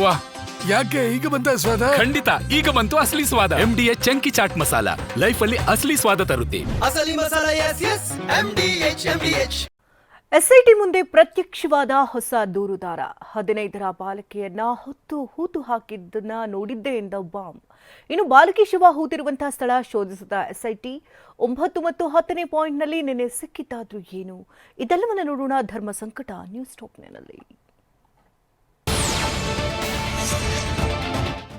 ವಾ ಯಾಕೆ ಈಗ ಬಂತ ಸ್ವಾದ ಖಂಡಿತ ಈಗ ಬಂತು ಅಸಲಿ ಸ್ವಾದ. M D H chunky chaat masala. Life ಅಲ್ಲಿ ಅಸಲಿ ಸ್ವಾದ ತರುತ್ತೆ. ಅಸಲಿ masala S S M D H M D H SIT ಮುಂದೆ ಪ್ರತ್ಯಕ್ಷವಾದ ಹೊಸ ದೂರುದಾರ. ಹದಿನೈದರ ಬಾಲಕಿಯನ್ನ ಹೊತ್ತು ಹೂತು ಹಾಕಿದ್ದನ್ನ ನೋಡಿದ್ದೆ ಎಂದ ಬಾಂಬ್. ಇನ್ನು ಬಾಲಕಿ ಶವ ಹೂತಿರುವಂತಹ ಸ್ಥಳ ಶೋಧಿಸಿದ ಎಸ್ಐಟಿ ಒಂಬತ್ತು ಮತ್ತು ಹತ್ತನೇ ಪಾಯಿಂಟ್ನಲ್ಲಿ ನಿನ್ನೆ ಸಿಕ್ಕಿದ್ದಾದ್ರೂ ಏನು? ಇದೆಲ್ಲವನ್ನ ನೋಡೋಣ ಧರ್ಮ ಸಂಕಟ ನ್ಯೂಸ್ ಟಾಪ್ನಲ್ಲಿ.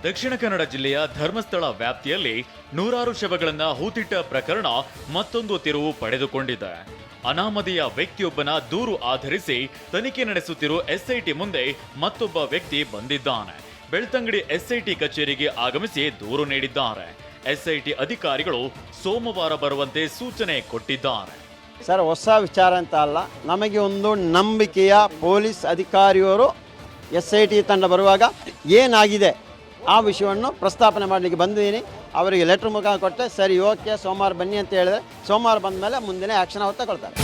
ದಕ್ಷಿಣ ಕನ್ನಡ ಜಿಲ್ಲೆಯ ಧರ್ಮಸ್ಥಳ ವ್ಯಾಪ್ತಿಯಲ್ಲಿ ನೂರಾರು ಶವಗಳನ್ನು ಹೂತಿಟ್ಟ ಪ್ರಕರಣ ಮತ್ತೊಂದು ತಿರುವು ಪಡೆದುಕೊಂಡಿದೆ. ಅನಾಮಧೇಯ ವ್ಯಕ್ತಿಯೊಬ್ಬನ ದೂರು ಆಧರಿಸಿ ತನಿಖೆ ನಡೆಸುತ್ತಿರುವ ಎಸ್ಐಟಿ ಮುಂದೆ ಮತ್ತೊಬ್ಬ ವ್ಯಕ್ತಿ ಬಂದಿದ್ದಾನೆ. ಬೆಳ್ತಂಗಡಿ ಎಸ್ಐಟಿ ಕಚೇರಿಗೆ ಆಗಮಿಸಿ ದೂರು ನೀಡಿದ್ದಾರೆ. ಎಸ್ಐಟಿ ಅಧಿಕಾರಿಗಳು ಸೋಮವಾರ ಬರುವಂತೆ ಸೂಚನೆ ಕೊಟ್ಟಿದ್ದಾರೆ. ಸರ್, ಹೊಸ ವಿಚಾರ ಅಂತ ಅಲ್ಲ, ನಮಗೆ ಒಂದು ನಂಬಿಕೆಯ ಪೊಲೀಸ್ ಅಧಿಕಾರಿಯವರು ಎಸ್ ಐ ಟಿ ತಂಡ ಬರುವಾಗ ಏನಾಗಿದೆ? ಆ ವಿಷಯವನ್ನು ಪ್ರಸ್ತಾಪನೆ ಮಾಡಲಿಕ್ಕೆ ಬಂದಿದ್ದೀನಿ. ಅವರಿಗೆ ಲೆಟ್ರ್ ಮುಖ ಕೊಟ್ಟೆ, ಸರಿ, ಓಕೆ, ಸೋಮವಾರ ಬನ್ನಿ ಅಂತ ಹೇಳಿದೆ. ಸೋಮವಾರ ಬಂದ ಮೇಲೆ ಮುಂದಿನ ಆಕ್ಷನ್ ಅವ್ರು ತಗೊಳ್ತಾರೆ.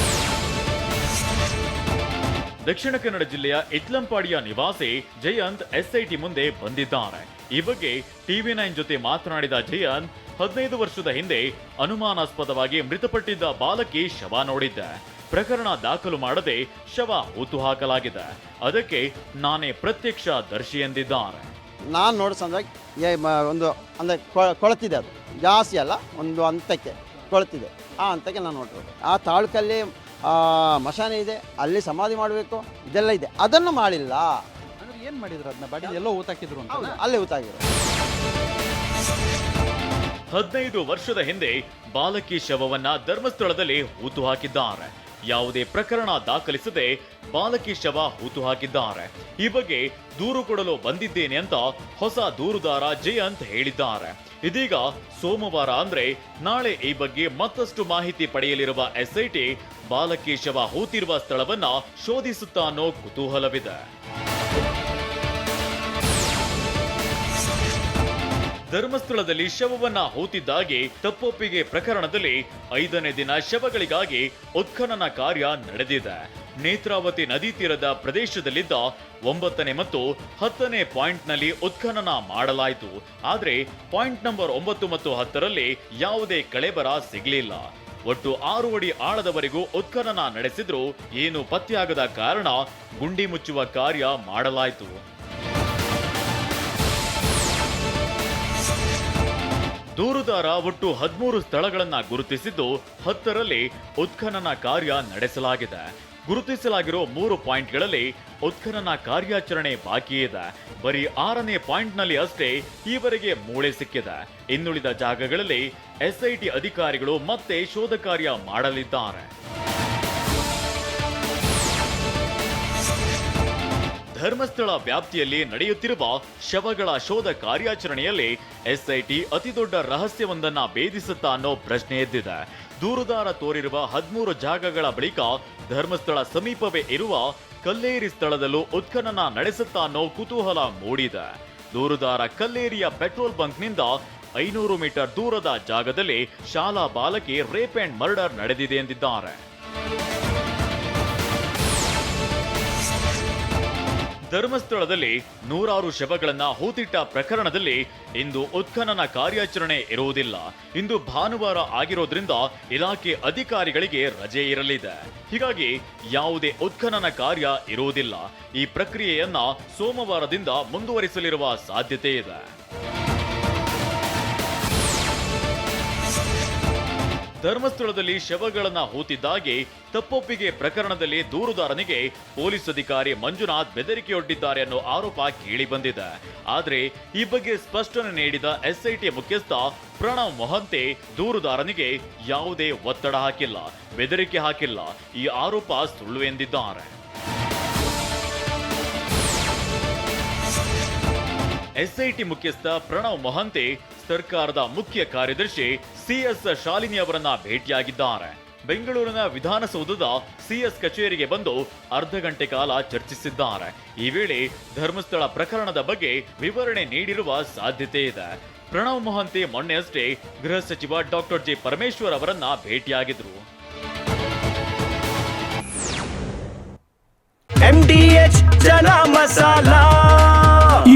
ದಕ್ಷಿಣ ಕನ್ನಡ ಜಿಲ್ಲೆಯ ಇಟ್ಲಂಪಾಡಿಯ ನಿವಾಸಿ ಜಯಂತ್ ಎಸ್ಐಟಿ ಮುಂದೆ ಬಂದಿದ್ದಾರೆ. ಈ ಬಗ್ಗೆ ಟಿವಿ ನೈನ್ ಜೊತೆ ಮಾತನಾಡಿದ ಜಯಂತ್, ಹದಿನೈದು ವರ್ಷದ ಹಿಂದೆ ಅನುಮಾನಾಸ್ಪದವಾಗಿ ಮೃತಪಟ್ಟಿದ್ದ ಬಾಲಕಿ ಶವ ನೋಡಿದ್ದೆ. ಪ್ರಕರಣ ದಾಖಲು ಮಾಡದೆ ಶವ ಹೂತು ಹಾಕಲಾಗಿದೆ. ಅದಕ್ಕೆ ನಾನೇ ಪ್ರತ್ಯಕ್ಷ ದರ್ಶಿ ಎಂದಿದ್ದಾರೆ. ನಾನು ನೋಡೋ ಮ- ಒಂದು ಅಂದರೆ ಕೊಳತಿದೆ ಅದು. ಜಾಸ್ತಿ ಅಲ್ಲ ಒಂದು ಹಂತಕ್ಕೆ ಕೊಳತಿದೆ. ಆ ಹಂತಕ್ಕೆ ನಾನು ನೋಡ್ಬೋದು ಆ ತಾಳ್ಕಲ್ಲಿ ಮಶಾನೆ ಮಶಾನ ಇದೆ ಅಲ್ಲಿ ಸಮಾಧಿ ಮಾಡಬೇಕು ಇದೆಲ್ಲ ಇದೆ. ಅದನ್ನು ಮಾಡಿಲ್ಲ. ಅಂದ್ರೆ ಏನು ಮಾಡಿದ್ರು ಅದನ್ನ ಬಾಡಿ ಎಲ್ಲೋ ಊತಾಕಿದ್ರು ಅಂತ ಅಲ್ಲೇ? ಊತಾಗಿದ್ರು ಹದಿನೈದು ವರ್ಷದ ಹಿಂದೆ ಬಾಲಕಿ ಶವವನ್ನ ಧರ್ಮಸ್ಥಳದಲ್ಲಿ ಹೂತು ಹಾಕಿದ್ದಾರೆ. ಯಾವುದೇ ಪ್ರಕರಣ ದಾಖಲಿಸದೆ ಬಾಲಕಿ ಶವ ಹೂತು ಹಾಕಿದ್ದಾರೆ. ಈ ಬಗ್ಗೆ ದೂರು ಕೊಡಲು ಬಂದಿದ್ದೇನೆ ಅಂತ ಹೊಸ ದೂರುದಾರ ಜಯಂತ್ ಹೇಳಿದ್ದಾರೆ. ಇದೀಗ ಸೋಮವಾರ ಅಂದ್ರೆ ನಾಳೆ ಈ ಬಗ್ಗೆ ಮತ್ತಷ್ಟು ಮಾಹಿತಿ ಪಡೆಯಲಿರುವ ಎಸ್ಐಟಿ ಬಾಲಕಿ ಶವ ಹೂತಿರುವ ಸ್ಥಳವನ್ನ ಶೋಧಿಸುತ್ತಾ ಅನ್ನೋ ಕುತೂಹಲವಿದೆ. ಧರ್ಮಸ್ಥಳದಲ್ಲಿ ಶವವನ್ನ ಹೋತಿದ್ದಾಗೆ ತಪ್ಪೊಪ್ಪಿಗೆ ಪ್ರಕರಣದಲ್ಲಿ ಐದನೇ ದಿನ ಶವಗಳಿಗಾಗಿ ಉತ್ಖನನ ಕಾರ್ಯ ನಡೆದಿದೆ. ನೇತ್ರಾವತಿ ನದಿ ತೀರದ ಪ್ರದೇಶದಲ್ಲಿದ್ದ ಒಂಬತ್ತನೇ ಮತ್ತು ಹತ್ತನೇ ಪಾಯಿಂಟ್ನಲ್ಲಿ ಉತ್ಖನನ ಮಾಡಲಾಯಿತು. ಆದರೆ ಪಾಯಿಂಟ್ ನಂಬರ್ ಒಂಬತ್ತು ಮತ್ತು ಹತ್ತರಲ್ಲಿ ಯಾವುದೇ ಕಳೆಬರ ಸಿಗಲಿಲ್ಲ. ಒಟ್ಟು ಆರು ಅಡಿ ಆಳದವರೆಗೂ ಉತ್ಖನನ ನಡೆಸಿದ್ರು ಏನು ಪತ್ತೆಯಾಗದ ಕಾರಣ ಗುಂಡಿ ಮುಚ್ಚುವ ಕಾರ್ಯ ಮಾಡಲಾಯಿತು. ದೂರುದಾರ ಒಟ್ಟು ಹದಿಮೂರು ಸ್ಥಳಗಳನ್ನ ಗುರುತಿಸಿದ್ದು ಹತ್ತರಲ್ಲಿ ಉತ್ಖನನ ಕಾರ್ಯ ನಡೆಸಲಾಗಿದೆ. ಗುರುತಿಸಲಾಗಿರೋ ಮೂರು ಪಾಯಿಂಟ್ಗಳಲ್ಲಿ ಉತ್ಖನನ ಕಾರ್ಯಾಚರಣೆ ಬಾಕಿ ಇದೆ. ಬರೀ ಆರನೇ ಪಾಯಿಂಟ್ನಲ್ಲಿ ಅಷ್ಟೇ ಈವರೆಗೆ ಮೂಳೆ ಸಿಕ್ಕಿದೆ. ಇನ್ನುಳಿದ ಜಾಗಗಳಲ್ಲಿ ಎಸ್ಐಟಿ ಅಧಿಕಾರಿಗಳು ಮತ್ತೆ ಶೋಧ ಕಾರ್ಯ ಮಾಡಲಿದ್ದಾರೆ. ಧರ್ಮಸ್ಥಳ ವ್ಯಾಪ್ತಿಯಲ್ಲಿ ನಡೆಯುತ್ತಿರುವ ಶವಗಳ ಶೋಧ ಕಾರ್ಯಾಚರಣೆಯಲ್ಲಿ ಎಸ್ಐಟಿ ಅತಿದೊಡ್ಡ ರಹಸ್ಯವೊಂದನ್ನ ಭೇದಿಸುತ್ತಾ ಅನ್ನೋ ಪ್ರಶ್ನೆ ಎದ್ದಿದೆ. ದೂರುದಾರ ತೋರಿರುವ ಹದಿಮೂರು ಜಾಗಗಳ ಬಳಿಕ ಧರ್ಮಸ್ಥಳ ಸಮೀಪವೇ ಇರುವ ಕಲ್ಲೇರಿ ಸ್ಥಳದಲ್ಲೂ ಉತ್ಖನನ ನಡೆಸುತ್ತಾ ಅನ್ನೋ ಕುತೂಹಲ ಮೂಡಿದೆ. ದೂರುದಾರ ಕಲ್ಲೇರಿಯ ಪೆಟ್ರೋಲ್ ಬಂಕ್ನಿಂದ ಐನೂರು ಮೀಟರ್ ದೂರದ ಜಾಗದಲ್ಲಿ ಶಾಲಾ ಬಾಲಕಿ ರೇಪ್ ಅಂಡ್ ಮರ್ಡರ್ ನಡೆದಿದೆ ಎಂದಿದ್ದಾರೆ. ಧರ್ಮಸ್ಥಳದಲ್ಲಿ ನೂರಾರು ಶವಗಳನ್ನ ಹೂತಿಟ್ಟ ಪ್ರಕರಣದಲ್ಲಿ ಇಂದು ಉತ್ಖನನ ಕಾರ್ಯಾಚರಣೆ ಇರುವುದಿಲ್ಲ. ಇಂದು ಭಾನುವಾರ ಆಗಿರೋದ್ರಿಂದ ಇಲಾಖೆ ಅಧಿಕಾರಿಗಳಿಗೆ ರಜೆ ಇರಲಿದೆ. ಹೀಗಾಗಿ ಯಾವುದೇ ಉತ್ಖನನ ಕಾರ್ಯ ಇರುವುದಿಲ್ಲ. ಈ ಪ್ರಕ್ರಿಯೆಯನ್ನ ಸೋಮವಾರದಿಂದ ಮುಂದುವರಿಸಲಿರುವ ಸಾಧ್ಯತೆ ಇದೆ. ಧರ್ಮಸ್ಥಳದಲ್ಲಿ ಶವಗಳನ್ನು ಹೂತಿದ್ದಾಗಿ ತಪ್ಪೊಪ್ಪಿಗೆ ಪ್ರಕರಣದಲ್ಲಿ ದೂರುದಾರನಿಗೆ ಪೊಲೀಸ್ ಅಧಿಕಾರಿ ಮಂಜುನಾಥ್ ಬೆದರಿಕೆಯೊಡ್ಡಿದ್ದಾರೆ ಅನ್ನೋ ಆರೋಪ ಕೇಳಿಬಂದಿದೆ ಆದರೆ ಈ ಬಗ್ಗೆ ಸ್ಪಷ್ಟನೆ ನೀಡಿದ ಎಸ್ಐಟಿ ಮುಖ್ಯಸ್ಥ ಪ್ರಣವ್ ಮೊಹಂತೆ ದೂರುದಾರನಿಗೆ ಯಾವುದೇ ಒತ್ತಡ ಹಾಕಿಲ್ಲ, ಬೆದರಿಕೆ ಹಾಕಿಲ್ಲ. ಈ ಆರೋಪ ಸುಳ್ಳು ಎಂದಿದ್ದಾರೆ. ಎಸ್ಐಟಿ ಮುಖ್ಯಸ್ಥ ಪ್ರಣವ್ ಮೊಹಂತೆ ಸರ್ಕಾರದ ಮುಖ್ಯ ಕಾರ್ಯದರ್ಶಿ ಸಿಎಸ್ ಶಾಲಿನಿ ಅವರನ್ನ ಭೇಟಿಯಾಗಿದ್ದಾರೆ. ಬೆಂಗಳೂರಿನ ವಿಧಾನಸೌಧದ ಸಿಎಸ್ ಕಚೇರಿಗೆ ಬಂದು ಅರ್ಧ ಗಂಟೆ ಕಾಲ ಚರ್ಚಿಸಿದ್ದಾರೆ. ಈ ವೇಳೆ ಧರ್ಮಸ್ಥಳ ಪ್ರಕರಣದ ಬಗ್ಗೆ ವಿವರಣೆ ನೀಡಿರುವ ಸಾಧ್ಯತೆ ಇದೆ. ಪ್ರಣವ್ ಮೊಹಂತಿ ಮೊನ್ನೆಯಷ್ಟೇ ಗೃಹ ಸಚಿವ ಡಾಕ್ಟರ್ ಜಿ ಪರಮೇಶ್ವರ್ ಅವರನ್ನ ಭೇಟಿಯಾಗಿದ್ರು.